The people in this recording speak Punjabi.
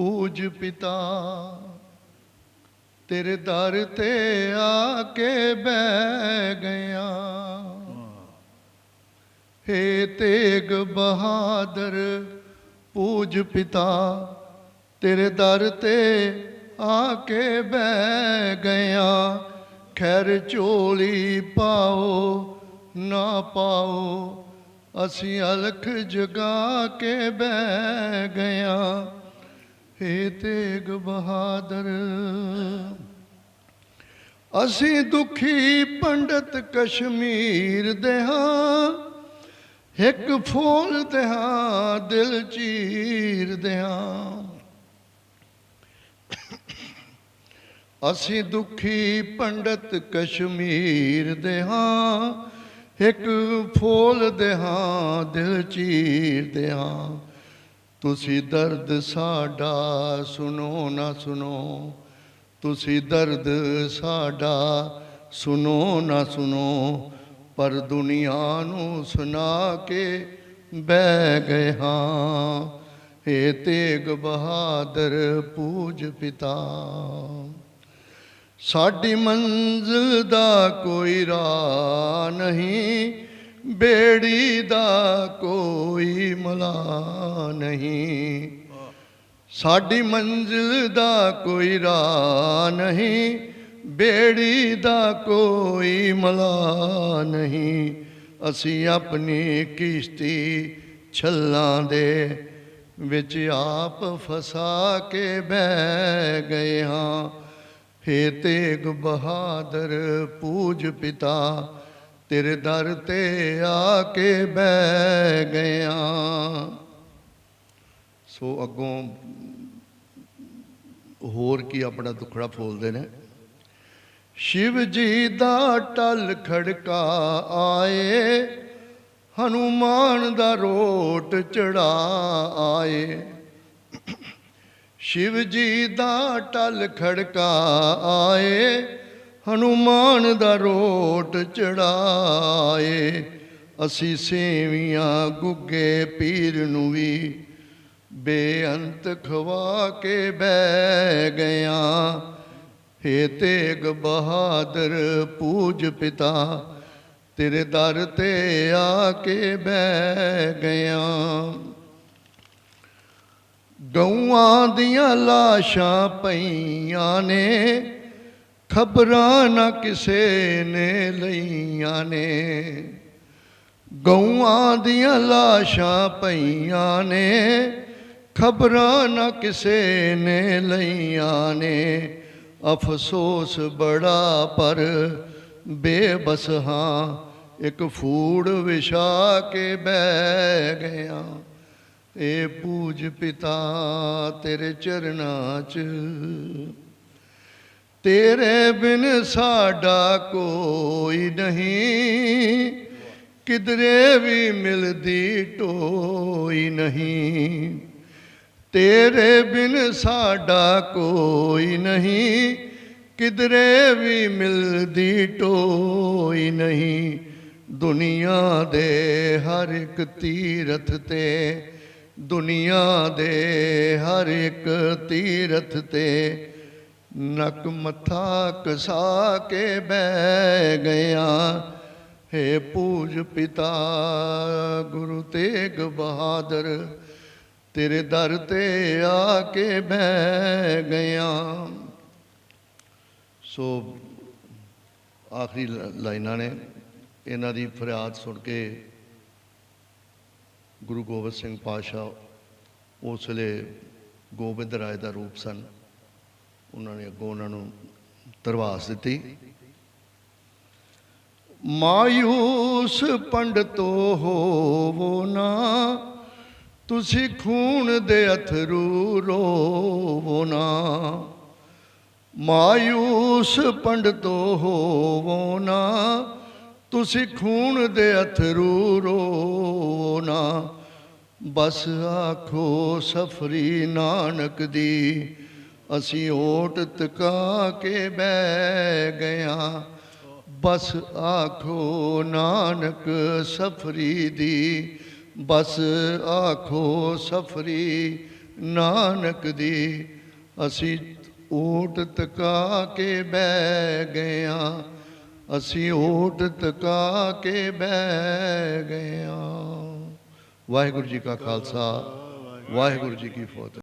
ਪੂਜ ਪਿਤਾ, ਤੇਰੇ ਦਰ ਤੇ ਆ ਕੇ ਬਹਿ ਗਿਆ। ਹੇ ਤੇਗ ਬਹਾਦਰ, ਪੂਜ ਪਿਤਾ, ਤੇਰੇ ਦਰ ਤੇ ਆ ਕੇ ਬਹਿ ਗਿਆ। ਖੈਰ ਝੋਲੀ ਪਾਓ, ਨਾ ਪਾਓ, ਅਸੀਂ ਅਲਖ ਜਗਾ ਕੇ ਬਹਿ ਗਿਆ। ਹੇ ਤੇਗ ਬਹਾਦਰ। ਅਸੀਂ ਦੁਖੀ ਪੰਡਤ ਕਸ਼ਮੀਰ ਦੇ ਹਾਂ ਇੱਕ ਫੋਲ ਦੇ ਹਾਂ ਦਿਲ ਚੀਰ ਦੇ ਹਾਂ ਅਸੀਂ ਦੁਖੀ ਪੰਡਤ ਕਸ਼ਮੀਰ ਦੇ ਹਾਂ ਇੱਕ ਫੋਲ ਦੇ ਹਾਂ ਦਿਲ ਚੀਰ ਦੇ ਹਾਂ ਤੁਸੀਂ ਦਰਦ ਸਾਡਾ ਸੁਣੋ ਨਾ ਸੁਣੋ। ਤੁਸੀਂ ਦਰਦ ਸਾਡਾ ਸੁਣੋ ਨਾ ਸੁਣੋ। ਪਰ ਦੁਨੀਆ ਨੂੰ ਸੁਣਾ ਕੇ ਬਹਿ ਗਏ ਹਾਂ। ਏ ਤੇਗ ਬਹਾਦਰ ਪੂਜ ਪਿਤਾ। ਸਾਡੀ ਮੰਜ਼ਿਲ ਦਾ ਕੋਈ ਰਾਹ ਨਹੀਂ। ਬੇੜੀ ਦਾ ਕੋਈ ਮਲਾ ਨਹੀਂ। ਸਾਡੀ ਮੰਜ਼ਿਲ ਦਾ ਕੋਈ ਰਾਹ ਨਹੀਂ। ਬੇੜੀ ਦਾ ਕੋਈ ਮਲਾ ਨਹੀਂ। ਅਸੀਂ ਆਪਣੀ ਕਿਸ਼ਤੀ ਛੱਲਾਂ ਦੇ ਵਿੱਚ ਆਪ ਫਸਾ ਕੇ ਬਹਿ ਗਏ ਹਾਂ। ਹੇ ਤੇਗ ਬਹਾਦਰ ਪੂਜ ਪਿਤਾ ਤੇਰੇ ਦਰ ਤੇ ਆ ਕੇ ਬਹਿ ਗਿਆ। ਸੋ ਅੱਗੋਂ ਹੋਰ ਕੀ ਆਪਣਾ ਦੁਖੜਾ ਫੋਲਦੇ ਨੇ? ਸ਼ਿਵ ਜੀ ਦਾ ਟਲ ਖੜਕਾ ਆਏ, ਹਨੂਮਾਨ ਦਾ ਰੋਟ ਚੜਾ ਆਏ। ਸ਼ਿਵ ਜੀ ਦਾ ਟਲ ਖੜਕਾ ਆਏ ਹਨੂਮਾਨ ਦਾ ਰੋਟ ਚੜਾਏ, ਅਸੀਂ ਸੇਵੀਆਂ ਗੁੱਗੇ ਪੀਰ ਨੂੰ ਵੀ ਬੇਅੰਤ ਖਵਾ ਕੇ ਬਹਿ ਗਿਆ ਹੇ ਤੇਗ ਬਹਾਦਰ ਪੂਜ ਪਿਤਾ, ਤੇਰੇ ਦਰ ਤੇ ਆ ਕੇ ਬਹਿ ਗਿਆ ਗਊਆਂ ਦੀਆਂ ਲਾਸ਼ਾਂ ਪਈਆਂ ਨੇ ਖਬਰਾਂ ਨਾ ਕਿਸੇ ਨੇ ਲਈਆਂ ਨੇ। ਗਊਆਂ ਦੀਆਂ ਲਾਸ਼ਾਂ ਪਈਆਂ ਨੇ, ਖਬਰਾਂ ਨਾ ਕਿਸੇ ਨੇ ਲਈਆਂ ਨੇ। ਅਫਸੋਸ ਬੜਾ, ਪਰ ਬੇਬਸ ਹਾਂ, ਇੱਕ ਫੂੜ ਵਿਛਾ ਕੇ ਬਹਿ ਗਿਆ। ਏ ਪੂਜ ਪਿਤਾ ਤੇਰੇ ਚਰਨਾਂ 'ਚ। ਤੇਰੇ ਬਿਨ ਸਾਡਾ ਕੋਈ ਨਹੀਂ। ਕਿਧਰੇ ਵੀ ਮਿਲਦੀ ਟੋਈ ਨਹੀਂ। ਤੇਰੇ ਬਿਨ ਸਾਡਾ ਕੋਈ ਨਹੀਂ। ਕਿਧਰੇ ਵੀ ਮਿਲਦੀ ਟੋਈ ਨਹੀਂ। ਦੁਨੀਆ ਦੇ ਹਰ ਇੱਕ ਤੀਰਥ ਤੇ, ਦੁਨੀਆ ਦੇ ਹਰ ਇੱਕ ਤੀਰਥ ਤੇ ਨਕ ਮੱਥਾ ਕਸਾ ਕੇ ਬਹਿ ਗਿਆ। ਹੇ ਪੂਜ ਪਿਤਾ, ਗੁਰੂ ਤੇਗ ਬਹਾਦਰ, ਤੇਰੇ ਦਰ ਤੇ ਆ ਕੇ ਬਹਿ ਗਿਆ। ਸੋ ਆਖਰੀ ਲ- ਲਾਈਨਾਂ ਨੇ। ਇਹਨਾਂ ਦੀ ਫਰਿਆਦ ਸੁਣ ਕੇ ਗੁਰੂ ਗੋਬਿੰਦ ਸਿੰਘ ਪਾਤਸ਼ਾਹ ਉਸ ਵੇਲੇ ਗੋਬਿੰਦ ਰਾਏ ਦਾ ਰੂਪ ਸਨ। ਉਹਨਾਂ ਨੇ ਅੱਗੋਂ ਉਹਨਾਂ ਨੂੰ ਤਰਵਾਸ ਦਿੱਤੀ। ਮਾਯੂਸ ਪੰਡਤੋ ਹੋਵੋ ਨਾ, ਤੁਸੀਂ ਖੂਨ ਦੇ ਅਥਰੂ ਰੋਵੋ ਨਾ। ਮਾਯੂਸ ਪੰਡਤੋ ਹੋਵੋ ਨਾ, ਤੁਸੀਂ ਖੂਨ ਦੇ ਅਥਰੂ ਰੋਵੋ ਨਾ। ਬਸ ਆਖੋ ਸਫਰੀ ਨਾਨਕ ਦੀ ਅਸੀਂ ਓਟ ਤਕਾ ਕੇ ਬਹਿ ਗਿਆ। ਬਸ ਆਖੋ ਨਾਨਕ ਸਫਰੀ ਦੀ, ਬਸ ਆਖੋ ਸਫਰੀ ਨਾਨਕ ਦੀ। ਅਸੀਂ ਓਟ ਤਕਾ ਕੇ ਬਹਿ ਗਏ ਅਸੀਂ ਓਟ ਤਕਾ ਕੇ ਬਹਿ ਗਏ ਵਾਹਿਗੁਰੂ ਜੀ ਕਾ ਖਾਲਸਾ, ਵਾਹਿਗੁਰੂ ਜੀ ਕੀ ਫਤਿਹ।